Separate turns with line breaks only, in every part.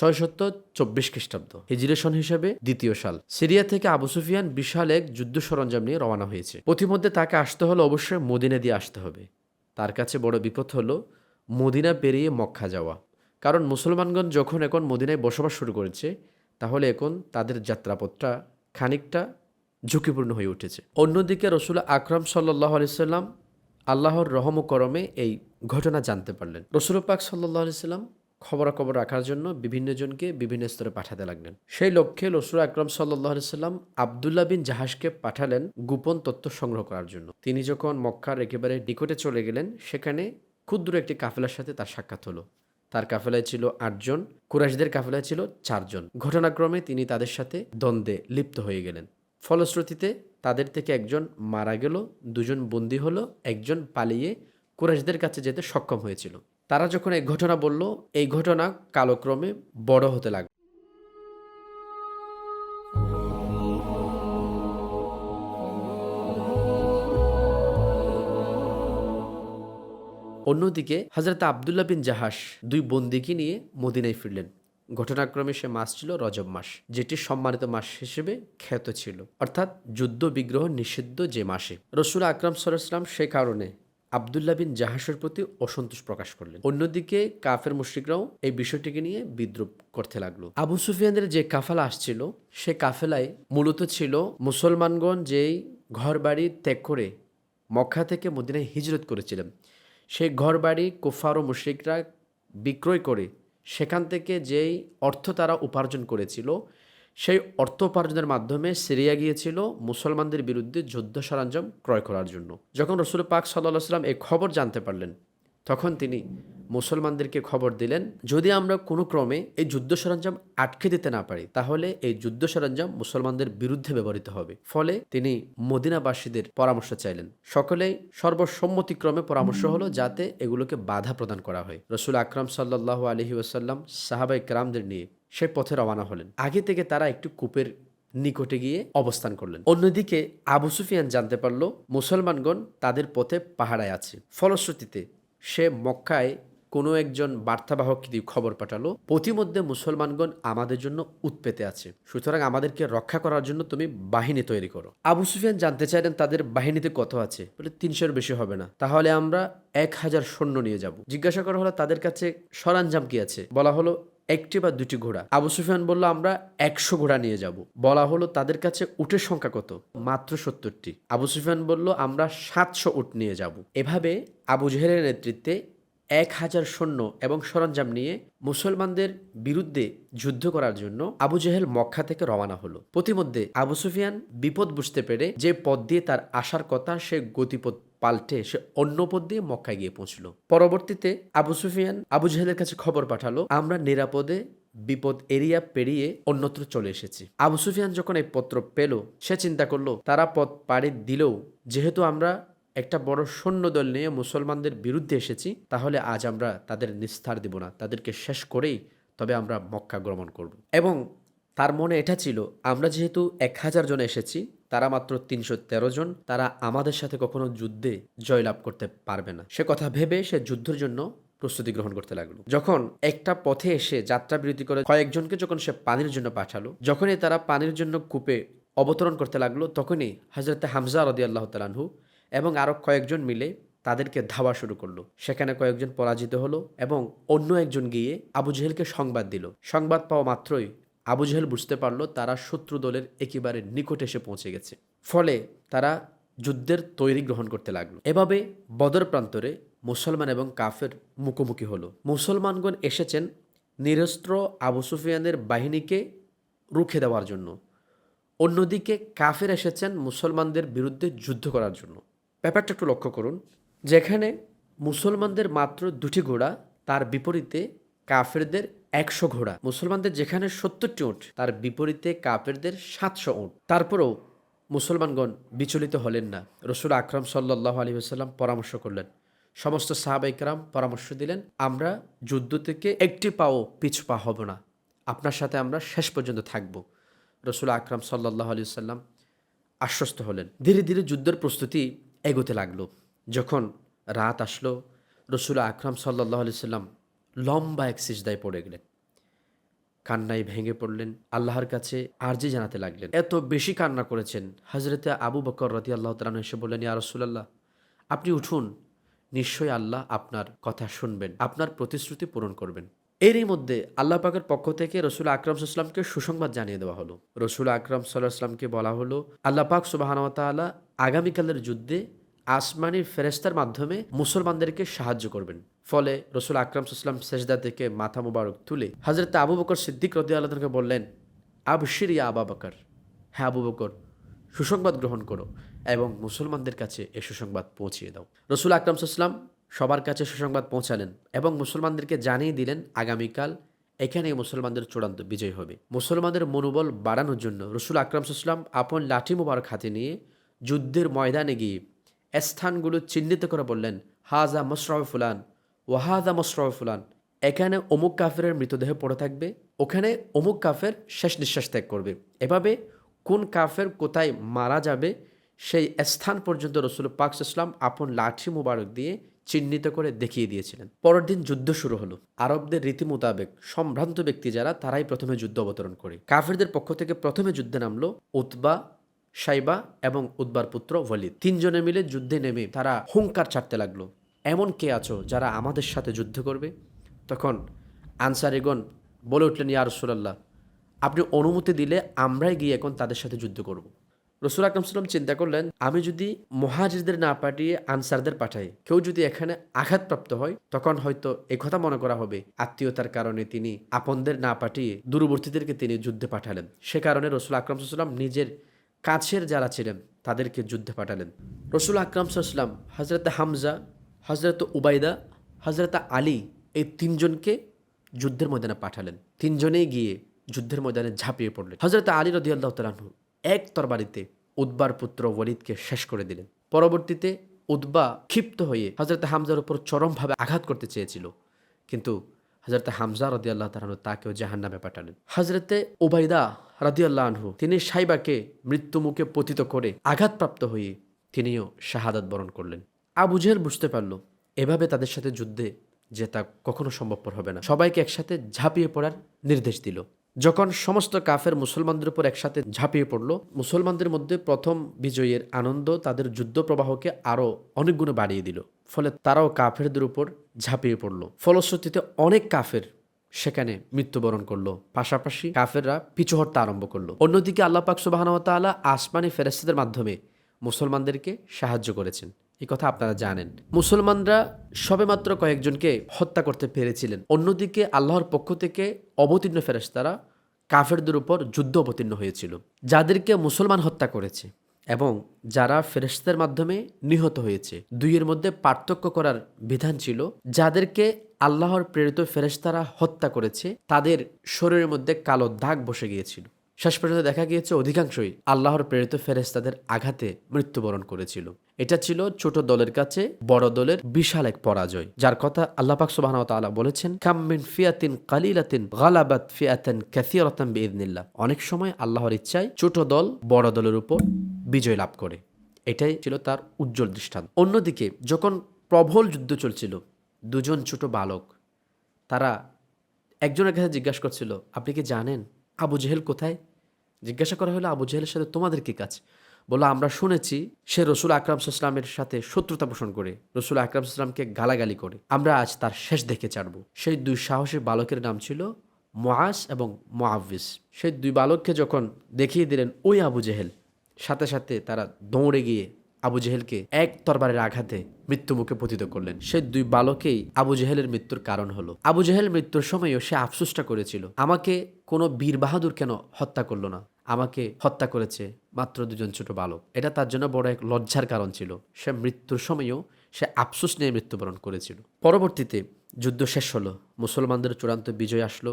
ছয়শত চব্বিশ খ্রিস্টাব্দ, হিজরি সন হিসেবে দ্বিতীয় সাল। সিরিয়া থেকে আবু সুফিয়ান বিশাল এক যুদ্ধ সরঞ্জাম নিয়ে রওনা হয়েছে। পথিমধ্যে তাকে আসতে হলে অবশ্যই মদিনা দিয়ে আসতে হবে। তার কাছে বড় বিপদ হলো মদিনা পেরিয়ে মক্কা যাওয়া। কারণ মুসলমানগণ যখন এখন মদিনায় বসবাস শুরু করেছে, তাহলে এখন তাদের যাত্রাপথটা খানিকটা ঝুঁকিপূর্ণ হয়ে উঠেছে। অন্যদিকে রসুল আকরাম সাল্লাহ আলিয়াল্লাম আল্লাহর রহম করমে এই ঘটনা জানতে পারলেন। রসুল পাক সাল্লাহ আলিয়াল্লাম খবরাখবর রাখার জন্য বিভিন্ন জনকে বিভিন্ন স্তরে পাঠাতে লাগলেন। সেই লক্ষ্যে রসুল আকরম সাল্লাহ সাল্লাম আবদুল্লাহ বিন জাহাজকে পাঠালেন গোপন তথ্য সংগ্রহ করার জন্য। তিনি যখন মক্কার একেবারে নিকটে চলে গেলেন, সেখানে ক্ষুদ্র একটি কাফেলার সাথে তার সাক্ষাৎ হলো। তার কাফেলায় ছিল আটজন কুরাইশদের কাফেলায় ছিল চারজন ঘটনাক্রমে তিনি তাদের সাথে দ্বন্দ্বে লিপ্ত হয়ে গেলেন। ফলশ্রুতিতে তাদের থেকে একজন মারা গেল, দুজন বন্দী হলো, একজন পালিয়ে কুরাইশদের কাছে যেতে সক্ষম হয়েছিল। তারা যখন এই ঘটনা বলল, এই ঘটনা কালক্রমে বড় হতে লাগল। অন্যদিকে হজরত আবদুল্লাহ বিন জাহাস দুই বন্দিকে নিয়ে মদিনায় ফিরলেন। ঘটনাক্রমে সে মাস ছিল রজব মাস, যেটি সম্মানিত মাস হিসেবে খ্যাত ছিল। অর্থাৎ যুদ্ধ বিগ্রহ নিষিদ্ধ যে মাসে। রসুল আকরাম সরাসলাম সে কারণে আবদুল্লাহ বিন জাহাসের প্রতি অসন্তোষ প্রকাশ করলেন। অন্যদিকে কাফের মুশ্রিকরাও এই বিষয়টিকে নিয়ে বিদ্রুপ করতে লাগল। আবু সুফিয়ানের যে কাফেলা আসছিল, সে কাফেলায় মূলত ছিল মুসলমানগণ যেই ঘর বাড়ি ত্যাগ করে মক্কা থেকে মদিনায় হিজরত করেছিলেন। সেই ঘরবাড়ি কুফার ও মুশ্রিকরা বিক্রয় করে সেখান থেকে যেই অর্থ তারা উপার্জন করেছিল সেই অর্থ উপার্জনের মাধ্যমে সিরিয়া গিয়েছিল মুসলমানদের বিরুদ্ধে যুদ্ধ সরঞ্জাম ক্রয় করার জন্য। যখন রসুল পাক সাল্লাহ সাল্লাম এই খবর জানতে পারলেন, তখন তিনি মুসলমানদেরকে খবর দিলেন, যদি আমরা কোনো ক্রমে এই যুদ্ধ সরঞ্জাম আটকে দিতে না পারি, তাহলে এই যুদ্ধ সরঞ্জাম মুসলমানদের বিরুদ্ধে ব্যবহৃত হবে। ফলে তিনি মদিনাবাসীদের পরামর্শ চাইলেন। সকলেই সর্বসম্মতিক্রমে পরামর্শ হলো যাতে এগুলোকে বাধা প্রদান করা হয়। রসুল আকরাম সাল্লাহ আলহি ওসাল্লাম সাহাবাই কারামদের নিয়ে সে পথে রওনা হলেন। আগে থেকে তারা একটু কূপের নিকটে গিয়ে অবস্থান করলেন। অন্যদিকে আবু সুফিয়ান জানতে পারল, মুসলমানগণ তাদের পথে পাহাড়ায় আছে। ফলশ্রুতিতে সে মক্কায় কোনো একজন বার্তাবাহক দিয়ে খবর পাঠালো প্রতিমধ্যে মুসলমানগণ আমাদের জন্য উৎপেতে আছে। সুতরাং আমাদেরকে রক্ষা করার জন্য তুমি বাহিনী তৈরি করো। আবু সুফিয়ান জানতে চাইলেন, তাদের বাহিনীতে কত আছে? বলে, তিনশোর বেশি হবে না। তাহলে আমরা এক হাজার সৈন্য নিয়ে যাব। জিজ্ঞাসা করা হলো, তাদের কাছে সরঞ্জাম কি আছে? বলা হলো একটি বা দুটি ঘোড়া। আবু সুফিয়ান বলল, আমরা একশো ঘোড়া নিয়ে যাব। বলা হলো, তাদের কাছে উটের সংখ্যা কত? মাত্র সত্তরটি। আবু সুফিয়ান বলল, আমরা সাতশো উট নিয়ে যাব। এভাবে আবু জেহেলের নেতৃত্বে এক হাজার সৈন্য এবং সরঞ্জাম নিয়ে মুসলমানদের বিরুদ্ধে যুদ্ধ করার জন্য আবু জেহেল মক্কা থেকে রওনা হলো। প্রতিমধ্যে আবু সুফিয়ান বিপদ বুঝতে পেরে যে পথ দিয়ে তার আসার কথা সে গতিপথ পাল্টে সে অন্য পথ দিয়ে মক্কায় গিয়ে পৌঁছল। পরবর্তীতে আবু সুফিয়ান আবু জেহেলের কাছে খবর পাঠালো, আমরা নিরাপদে বিপদ এরিয়া পেরিয়ে অন্যত্র চলে এসেছি। আবু সুফিয়ান যখন এই পত্র পেল, সে চিন্তা করল, তারা পথ পাড়ি দিলেও যেহেতু আমরা একটা বড় সৈন্যদল নিয়ে মুসলমানদের বিরুদ্ধে এসেছি, তাহলে আজ আমরা তাদের নিস্তার দিব না। তাদেরকে শেষ করেই তবে আমরা মক্কা গ্রমণ করব। এবং তার মনে এটা ছিল, আমরা যেহেতু এক হাজার জন এসেছি তারা মাত্র তিনশো তেরো জন, তারা আমাদের সাথে কখনো যুদ্ধে জয়লাভ করতে পারবে না। সে কথা ভেবে সে যুদ্ধের জন্য প্রস্তুতি গ্রহণ করতে লাগল। যখন একটা পথে এসে যাত্রা বিরতি করে কয়েকজনকে যখন সে পানির জন্য পাঠালো, যখনই তারা পানির জন্য কূপে অবতরণ করতে লাগল, তখনই হজরত হামজা রদি আল্লাহ তালানহু এবং আরও কয়েকজন মিলে তাদেরকে ধাওয়া শুরু করল। সেখানে কয়েকজন পরাজিত হলো এবং অন্য একজন গিয়ে আবু জেহেলকে সংবাদ দিল। সংবাদ পাওয়া মাত্রই আবু জেহেল বুঝতে পারল তারা শত্রু দলের একেবারে নিকটে এসে পৌঁছে গেছে। ফলে তারা যুদ্ধের তৈরি গ্রহণ করতে লাগল। এভাবে বদর প্রান্তরে মুসলমান এবং কাফের মুখোমুখি হলো। মুসলমানগণ এসেছেন নিরস্ত্র আবু সুফিয়ানের বাহিনীকে রুখে দেওয়ার জন্য। অন্যদিকে কাফের এসেছেন মুসলমানদের বিরুদ্ধে যুদ্ধ করার জন্য। ব্যাপারটা একটু লক্ষ্য করুন, যেখানে মুসলমানদের মাত্র দুটি ঘোড়া, তার বিপরীতে কাফেরদের একশো ঘোড়া। মুসলমানদের যেখানে সত্তরটি উঁট, তার বিপরীতে কাপেরদের সাতশো উঁট। তারপরেও মুসলমানগণ বিচলিত হলেন না। রসুল আকরম সাল্লাহ আলী আসাল্লাম পরামর্শ করলেন। সমস্ত সাহাবাইকরাম পরামর্শ দিলেন, আমরা যুদ্ধ থেকে একটি পাও পিছু পা হব না। আপনার সাথে আমরা শেষ পর্যন্ত থাকব। রসুল আকরাম সাল্লাহ আলী সাল্লাম আশ্বস্ত হলেন। ধীরে ধীরে যুদ্ধের প্রস্তুতি এগোতে লাগল। যখন রাত আসলো, রসুল আকরাম সাল্লাহ আলি সাল্লাম লম্বা এক সিজদায় পড়ে গেলেন। কান্নায় ভেঙে পড়লেন। আল্লাহর কাছে আরজি জানাতে লাগলেন। এত বেশি কান্না করেছেন। হজরতে আবু বকর রতি আল্লাহ তালন এসে বললেন, ইয়া রসুল্লাহ আপনি উঠুন। নিশ্চয়ই আল্লাহ আপনার কথা শুনবেন, আপনার প্রতিশ্রুতি পূরণ করবেন। এরই মধ্যে আল্লাহ পাকের পক্ষ থেকে রসুল আকরম সাল্লামকে সুসংবাদ জানিয়ে দেওয়া হলো। রসুল আকরম সাল্লাহ সাল্লামকে বলা হলো, আল্লাহ পাক সুবাহানতালা আগামীকালের যুদ্ধে আসমানি ফেরেস্তার মাধ্যমে মুসলমানদেরকে সাহায্য করবেন। ফলে রসুল আকরম সাল্লাম সেজদা থেকে মাথা মুবারক তুলে হজরত আবু বকর সিদ্দিক রদি আল্লাহকে বললেন, আবশির ইয়া আবা বকর। হ্যাঁ আবু বকর, সুসংবাদ গ্রহণ করো এবং মুসলমানদের কাছে এ সুসংবাদ পৌঁছিয়ে দাও। রসুল আকরম সাল্লাম সবার কাছে সুসংবাদ পৌঁছালেন এবং মুসলমানদেরকে জানিয়ে দিলেন, আগামীকাল এখানেই মুসলমানদের চূড়ান্ত বিজয় হবে। মুসলমানদের মনোবল বাড়ানোর জন্য রসুল আকরম সাল্লাম আপন লাঠি মুবারক হাতে নিয়ে যুদ্ধের ময়দানে গিয়ে স্থানগুলো চিহ্নিত করে বললেন হাজা মশরফ ফুলান। ওয়াহাজা মশরফ ফুলান। এখানে অমুক কাফের মৃতদেহ পড়ে থাকবে, ওখানে অমুক কাফের শেষ নিঃশ্বাস ত্যাগ করবে। এভাবে কোন কাফের কোথায় মারা যাবে, সেই স্থান পর্যন্ত রসুল পাক ইসলাম আপন লাঠি মুবারক দিয়ে চিহ্নিত করে দেখিয়ে দিয়েছিলেন। পরের দিন যুদ্ধ শুরু হলো। আরবদের রীতি মোতাবেক সম্ভ্রান্ত ব্যক্তি যারা, তারাই প্রথমে যুদ্ধ অবতরণ করে। কাফেরদের পক্ষ থেকে প্রথমে যুদ্ধে নামলো উতবা সাইবা এবং উদ্বার পুত্র ওয়ালিদ। তিনজনে মিলে যুদ্ধে নেমে তারা হুঙ্কার ছাড়তে লাগল। এমন কে আছো যারা আমাদের সাথে যুদ্ধ করবে? তখন আনসারিগণ বলে উঠলেন, ইয়া রসুলাল্লাহ, আপনি অনুমতি দিলে আমরাই গিয়ে এখন তাদের সাথে যুদ্ধ করব। রসুল আকরম সাল্লাম চিন্তা করলেন, আমি যদি মহাজিরদের না পাঠিয়ে আনসারদের পাঠাই, কেউ যদি এখানে আঘাতপ্রাপ্ত হয়, তখন হয়তো কথা মনে করা হবে, আত্মীয়তার কারণে তিনি আপনদের না পাঠিয়ে দূরবর্তীদেরকে তিনি যুদ্ধে পাঠালেন। সে কারণে রসুল আকরম সাল্লাম নিজের কাছের যারা ছিলেন, তাদেরকে যুদ্ধে পাঠালেন। রসুল আকরম সাল্লাম হজরত হামজা হজরত উবাইদা হজরত আলী এই তিনজনকে যুদ্ধের ময়দানে পাঠালেন। তিনজনেই গিয়ে যুদ্ধের ময়দানে ঝাঁপিয়ে পড়লেন। হজরত আলী রদি আল্লাহ তালাহু এক তরবারিতে উদ্বার পুত্র ওয়ালিদকে শেষ করে দিলেন। পরবর্তীতে উদ্বা ক্ষিপ্ত হয়ে হজরত হামজার উপর চরমভাবে আঘাত করতে চেয়েছিল। কিন্তু হজরত হামজা রদি আল্লাহ তালাহু তাকেও জাহান নামে পাঠালেন। হজরতে ওবাইদা রাদি আল্লাহ আনহু তিনি সাইবাকে মৃত্যুমুখে পতিত করে আঘাতপ্রাপ্ত হয়ে তিনিও শাহাদাত বরণ করলেন। আবু জেহেল বুঝতে পারল, এভাবে তাদের সাথে যুদ্ধে যে তা কখনো সম্ভবপর হবে না। সবাইকে একসাথে ঝাঁপিয়ে পড়ার নির্দেশ দিল। যখন সমস্ত কাফের মুসলমানদের উপর একসাথে ঝাঁপিয়ে পড়ল, মুসলমানদের মধ্যে প্রথম বিজয়ের আনন্দ তাদের যুদ্ধ প্রবাহকে আরও অনেক গুণে বাড়িয়ে দিল। ফলে তারাও কাফেরদের উপর ঝাঁপিয়ে পড়ল। ফলশ্রুতিতে অনেক কাফের সেখানে মৃত্যুবরণ করল। পাশাপাশি কাফেররা পিছু হটতে আরম্ভ করল। অন্যদিকে আল্লাহ পাক সুবাহানতালা আসমানি ফেরেস্তাদের মাধ্যমে মুসলমানদেরকে সাহায্য করেছেন। এই কথা আপনারা জানেন। মুসলমানরা সবেমাত্র কয়েকজনকে হত্যা করতে পেরেছিলেন। অন্যদিকে আল্লাহর পক্ষ থেকে অবতীর্ণ ফেরেস্তারা কাফেরদের উপর যুদ্ধ অবতীর্ণ হয়েছিল, যাদেরকে মুসলমান হত্যা করেছে এবং যারা ফেরেস্তার মাধ্যমে নিহত হয়েছে। দুইয়ের মধ্যে পার্থক্য করার বিধান ছিল, যাদেরকে আল্লাহর প্রেরিত ফেরেস্তারা হত্যা করেছে, তাদের শরীরের মধ্যে কালো দাগ বসে গিয়েছিল। শেষ পর্যন্ত দেখা গিয়েছে, অধিকাংশই আল্লাহর প্রেরিত ফেরেস্তাদের আঘাতে মৃত্যুবরণ করেছিল। এটা ছিল ছোট দলের কাছে বড় দলের বিশাল এক পরাজয়, যার কথা আল্লাহ পাক সুবাহ বলেছেন কাম্মিন ফিয়াতিন কালিলাতিন গালাবাত ফিয়াতান কাসিরাতান বিইذنিল্লাহ অনেক সময় আল্লাহর ইচ্ছায় ছোট দল বড় দলের উপর বিজয় লাভ করে। এটাই ছিল তার উজ্জ্বল দৃষ্টান্ত। অন্যদিকে যখন প্রবল যুদ্ধ চলছিল, দুজন ছোট বালক, তারা একজনের কাছে জিজ্ঞাসা করছিল, আপনি কি জানেন আবু জেহেল কোথায়? জিজ্ঞাসা করা হলো, আবু জেহেলের সাথে তোমাদের কী কাজ? বলো আমরা শুনেছি সে রসুল আকরাম সাল্লামের সাথে শত্রুতা পোষণ করে। রসুল আকরাম সাল্লামকে গালাগালি করে। আমরা আজ তার শেষ দেখে ছাড়ব। সেই দুই সাহসী বালকের নাম ছিল মোয়াস এবং মোয়াবিস সেই দুই বালককে যখন দেখিয়ে দিলেন, ওই আবু জেহেল। সাথে সাথে তারা দৌড়ে গিয়ে আবু জেহেলকে এক তরবারের আঘাতে মৃত্যুমুখে পতিত করলেন। সে দুই বালকেই আবু জেহেলের মৃত্যুর কারণ হলো। আবু জেহেল মৃত্যুর সময়ও সে আফসোসটা করেছিল, আমাকে কোনো বীর বাহাদুর কেন হত্যা করল না? আমাকে হত্যা করেছে মাত্র দুজন ছোট বালক। এটা তার জন্য বড় এক লজ্জার কারণ ছিল। সে মৃত্যুর সময়ও সে আফসোস নিয়ে মৃত্যুবরণ করেছিল। পরবর্তীতে যুদ্ধ শেষ হলো। মুসলমানদের চূড়ান্ত বিজয় আসলো।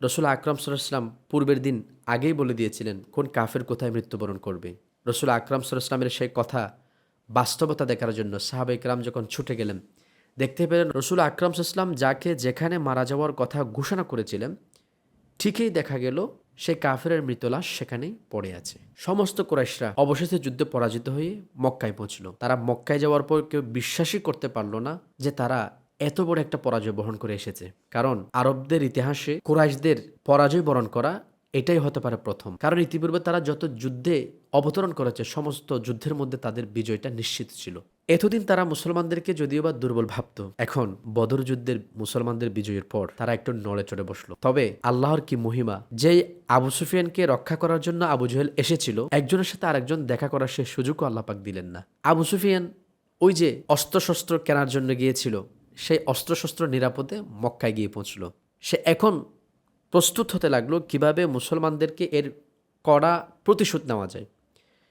রসুল আকরাম সাল্লাম পূর্বের দিন আগেই বলে দিয়েছিলেন, কোন কাফের কোথায় মৃত্যুবরণ করবে? রসুল আকরাম সাল্লামের সেই কথা বাস্তবতা দেখার জন্য সাহাবা ইকরাম যখন ছুটে গেলেন, দেখতে পেলেন রসুল আকরাম সাল্লাম যাকে যেখানে মারা যাওয়ার কথা ঘোষণা করেছিলেন, ঠিকই দেখা গেল সেই কাফেরের মৃতলাশ সেখানেই পড়ে আছে। সমস্ত কোরাইশরা অবশেষে যুদ্ধে পরাজিত হয়ে মক্কায় পৌঁছল। তারা মক্কায় যাওয়ার পর কেউ বিশ্বাসই করতে পারল না যে তারা এত বড় একটা পরাজয় বহন করে এসেছে। কারণ আরবদের ইতিহাসে কোরাইশদের পরাজয় বরণ করা এটাই হতে পারে প্রথম। কারণ ইতিপূর্বে তারা যত যুদ্ধে অবতরণ করেছে, সমস্ত যুদ্ধের মধ্যে তাদের বিজয়টা নিশ্চিত ছিল। এতদিন তারা মুসলমানদেরকে যদিও বা দুর্বল ভাবত, এখন বদর যুদ্ধের মুসলমানদের বিজয়ের পর তারা একটু নড়ে চড়ে বসল। তবে আল্লাহর কি মহিমা? যেই আবু সুফিয়ানকে রক্ষা করার জন্য আবু জহেল এসেছিল, একজনের সাথে আরেকজন দেখা করার সে সুযোগও আল্লাহ পাক দিলেন না। আবু সুফিয়ান ওই যে অস্ত্রশস্ত্র কেনার জন্য গিয়েছিল, সেই অস্ত্রশস্ত্র নিরাপদে মক্কায় গিয়ে পৌঁছলো। সে এখন প্রস্তুত হতে লাগল কীভাবে মুসলমানদেরকে এর কড়া প্রতিশোধ নেওয়া যায়।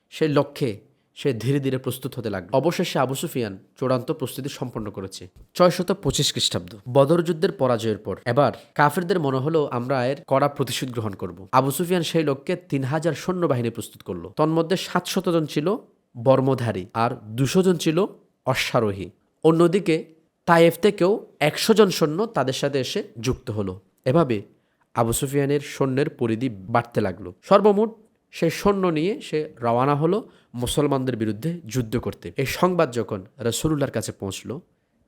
সেই লক্ষ্যে সে ধীরে ধীরে প্রস্তুত হতে লাগল। অবশেষে আবু সুফিয়ান চূড়ান্ত প্রস্তুতি সম্পন্ন করেছে। ছয়শত পঁচিশ খ্রিস্টাব্দ। বদর যুদ্ধের পরাজয়ের পর এবার কাফেরদের মনে হলো, আমরা এর কড়া প্রতিশোধ গ্রহণ করব। আবু সুফিয়ান সেই লোককে তিন হাজার সৈন্যবাহিনী প্রস্তুত করল। তন্মধ্যে সাতশত জন ছিল বর্মধারী আর দুশো জন ছিল অশ্বারোহী। অন্যদিকে তায়েফ থেকেও একশো জন সৈন্য তাদের সাথে এসে যুক্ত হলো। এভাবে আবু সুফিয়ানের সৈন্যের পরিধি বাড়তে লাগল। সর্বমোট সেই সৈন্য নিয়ে সে রওয়ানা হলো মুসলমানদের বিরুদ্ধে যুদ্ধ করতে। এই সংবাদ যখন রসুল্লাহর কাছে পৌঁছলো,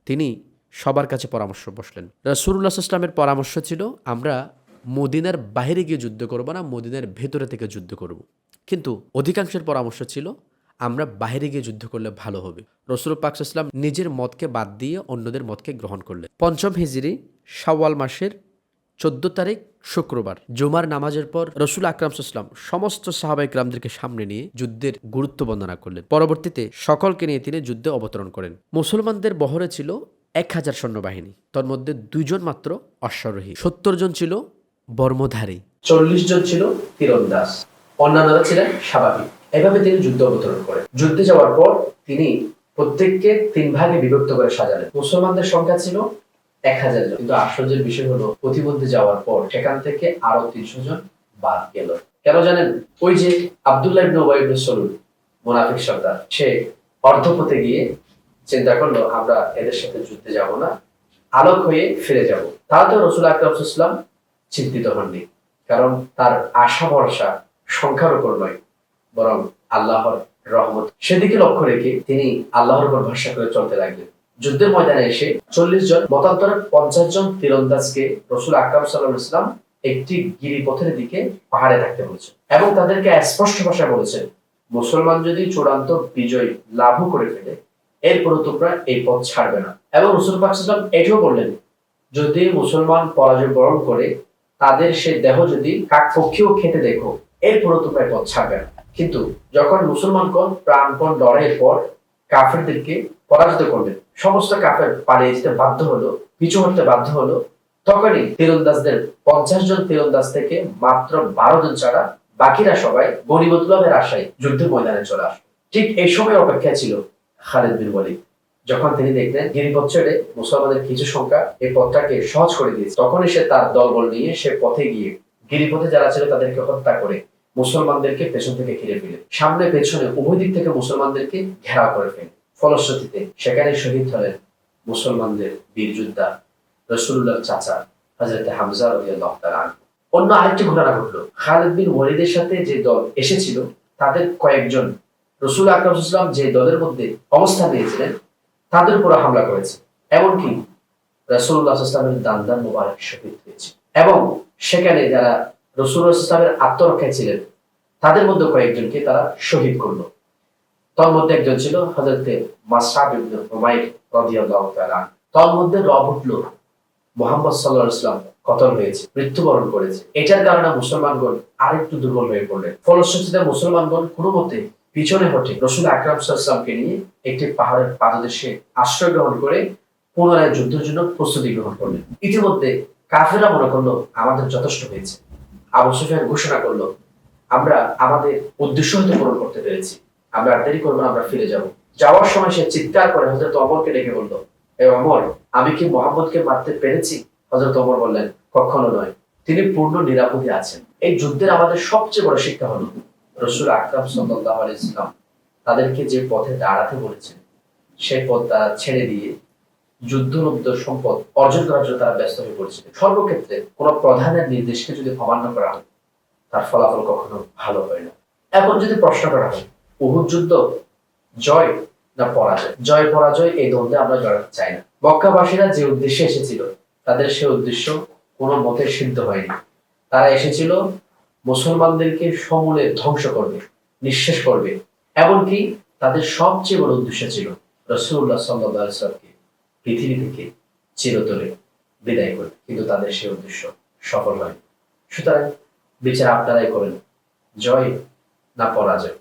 তিনি সবার কাছে পরামর্শ বসলেন। রসুল্লাহ ইসলামের পরামর্শ ছিল, আমরা মদিনার বাইরে গিয়ে যুদ্ধ করব না, মদিনার ভেতরে থেকে যুদ্ধ করব। কিন্তু অধিকাংশের পরামর্শ ছিল, আমরা বাইরে গিয়ে যুদ্ধ করলে ভালো হবে। রসুল পাক ইসলাম নিজের মতকে বাদ দিয়ে অন্যদের মতকে গ্রহণ করলেন। পঞ্চম হিজরি, শাওয়াল মাসের চোদ্দ তারিখ, শুক্রবার। জুমার নামাজের পর রসুল আকরাম সমস্ত সাহাবাই গ্রামদেরকে সামনে নিয়ে যুদ্ধের গুরুত্ব বর্ণনা করলেন। পরবর্তীতে সকলকে নিয়ে তিনি যুদ্ধে অবতরণ করেন। মুসলমানদের বহরে ছিল এক হাজার সৈন্যবাহিনী। তার মধ্যে দুইজন মাত্র অশ্বারোহী। সত্তর জন ছিল বর্মধারী। চল্লিশ জন ছিল তীরন্দাস অন্যান্যরা ছিলেন স্বাভাবিক এভাবে তিনি যুদ্ধ অবতরণ করেন। যুদ্ধে যাওয়ার পর তিনি প্রত্যেককে তিন ভাগে বিভক্ত করে সাজালেন। মুসলমানদের সংখ্যা ছিল এক হাজার জন কিন্তু আশ্চর্যের বিষয় হলো প্রতিমধ্যে যাওয়ার পর সেখান থেকে আরও তিনশো জন বাদ গেল। কেন জানেন? ওই যে আবদুল্লাহ ইবনে ইবনে সলুল, মুনাফিক সর্দার, সে অর্ধপথে গিয়ে চিন্তা করল, আমরা এদের সাথে যুদ্ধে যাব না, আলোক হয়ে ফিরে যাব। তো রসুল আকরাম ইসলাম চিন্তিত হননি, কারণ তার আশা ভরসা সংখ্যার উপর নয়, বরং আল্লাহর রহমত। সেদিকে লক্ষ্য রেখে তিনি আল্লাহর উপর ভরসা করে চলতে লাগলেন। যুদ্ধের ময়দানে এসে চল্লিশ জন মতান্তরে পঞ্চাশ জন তীরন্দাজকে রসুল আকরাম সাল্লাহ ইসলাম একটি গিরিপথের দিকে পাহাড়ে থাকতে বলেছেন এবং তাদেরকে স্পষ্ট ভাষায় বলেছেন, মুসলমান যদি চূড়ান্ত বিজয় লাভও করে ফেলে এরপরও তোমরা এই পথ ছাড়বে না। এবং রসুল পাক সাল্লাম এটাও বললেন, যদি মুসলমান পরাজয় বরণ করে, তাদের সে দেহ যদি কাক পক্ষেও খেতে দেখো এরপরও তোমরা এই পথ ছাড়বে না। কিন্তু যখন মুসলমানগণ প্রাণপণ লড়াইয়ের পর কাফেরদেরকে পরাজিত করলেন সমস্ত কাফের পালিয়ে যেতে বাধ্য হলো, পিছু হতে বাধ্য হলো। তখনই তীরন্দাজদের পঞ্চাশ জন তীরন্দাজ থেকে মাত্র বারো জন ছাড়া বাকিরা সবাই গরিবতলবের আশায় যুদ্ধের ময়দানে চলে আসলো। ঠিক এই সময় অপেক্ষা ছিল খালেদ বিন ওয়ালিদ। যখন তিনি দেখলেন গিরিপথ ছেড়ে মুসলমানদের কিছু সংখ্যা এই পথটাকে সহজ করে দিয়েছে, তখনই সে তার দলবল নিয়ে সে পথে গিয়ে গিরিপথে যারা ছিল তাদেরকে হত্যা করে মুসলমানদেরকে পেছন থেকে ঘিরে ফেলে। সামনে পেছনে উভয় দিক থেকে মুসলমানদেরকে ঘেরাও করে ফেলে। ফলশ্রুতিতে সেখানে শহীদ হলেন মুসলমানদের বীর যোদ্ধা রসুল্লাহ চাচা হজরত হামজা আনহু। অন্য আরেকটি ঘটনা ঘটলো। খালিদ বিন ওয়ালিদের সাথে যে দল এসেছিল, তাদের কয়েকজন রসুল আকরাম ইসলাম যে দলের মধ্যে অবস্থান নিয়েছিলেন, তাদের উপর হামলা করেছে। এমনকি রসুল্লাহ ইসলামের দান্দান মোবারক শহীদ হয়েছে। এবং সেখানে যারা রসুল ইসলামের আত্মরক্ষায় ছিলেন, তাদের মধ্যে কয়েকজনকে তারা শহীদ করল। তার মধ্যে একজন ছিল হজরতে মাসাব ইবনে রাদিয়াল্লাহু তাআলা। তার মধ্যে রব উঠল। মোহাম্মদ সাল্লাহ ইসলাম কতল হয়েছে, মৃত্যুবরণ করেছে। এটার কারণে মুসলমানগণ আরেকটু দুর্বল হয়ে পড়লেন। ফলশ্রুতিতে মুসলমানগণ কোনো মতে পিছনে হটে রসুল আকরাম সাল্লামকে নিয়ে একটি পাহাড়ের পাদদেশে আশ্রয় গ্রহণ করে পুনরায় যুদ্ধের জন্য প্রস্তুতি গ্রহণ করলেন। ইতিমধ্যে কাফেররা মনে করল, আমাদের যথেষ্ট হয়েছে। আবু সুফিয়ান ঘোষণা করল, আমরা আমাদের উদ্দেশ্য হয়তো পূরণ করতে পেরেছি। আমরা আর দেরি করব আমরা ফিরে যাব। যাওয়ার সময় সে চিৎকার করে হজরত অমরকে ডেকে বলল, এ অমর, আমি কি মোহাম্মদকে মারতে পেরেছি? হজরত অমর বললেন, কখনো নয়। তিনি পূর্ণ নিরাপদে আছেন। এই যুদ্ধের আমাদের সবচেয়ে বড় শিক্ষা হলো, রসুল আকরাম সাল্লাহ ইসলাম তাদেরকে যে পথে দাঁড়াতে বলেছেন, সেই পথ তারা ছেড়ে দিয়ে যুদ্ধলব্ধ সম্পদ অর্জন করার জন্য তারা ব্যস্ত হয়ে পড়ছে সর্বক্ষেত্রে কোন প্রধানের নির্দেশকে যদি অমান্য করা হয়, তার ফলাফল কখনো ভালো হয় না। এখন যদি প্রশ্ন করা হয় উহুদ যুদ্ধ জয় না পরাজয়? জয়, পরাজয় এই দ্বন্দ্বে আমরা জড়াতে চাই না। মক্কাবাসীরা যে উদ্দেশ্যে এসেছিল, তাদের সে উদ্দেশ্য কোনো মতে সিদ্ধ হয়নি। তারা এসেছিল মুসলমানদেরকে সমূলে ধ্বংস করবে, নিঃশেষ করবে। এমনকি তাদের সবচেয়ে বড় উদ্দেশ্য ছিল রসুল্লাহ সাল্লাহামকে পৃথিবী থেকে চিরতরে বিদায় করবে কিন্তু তাদের সে উদ্দেশ্য সফল হয় সুতরাং বিচার আপনারাই করেন, জয় না পরাজয়।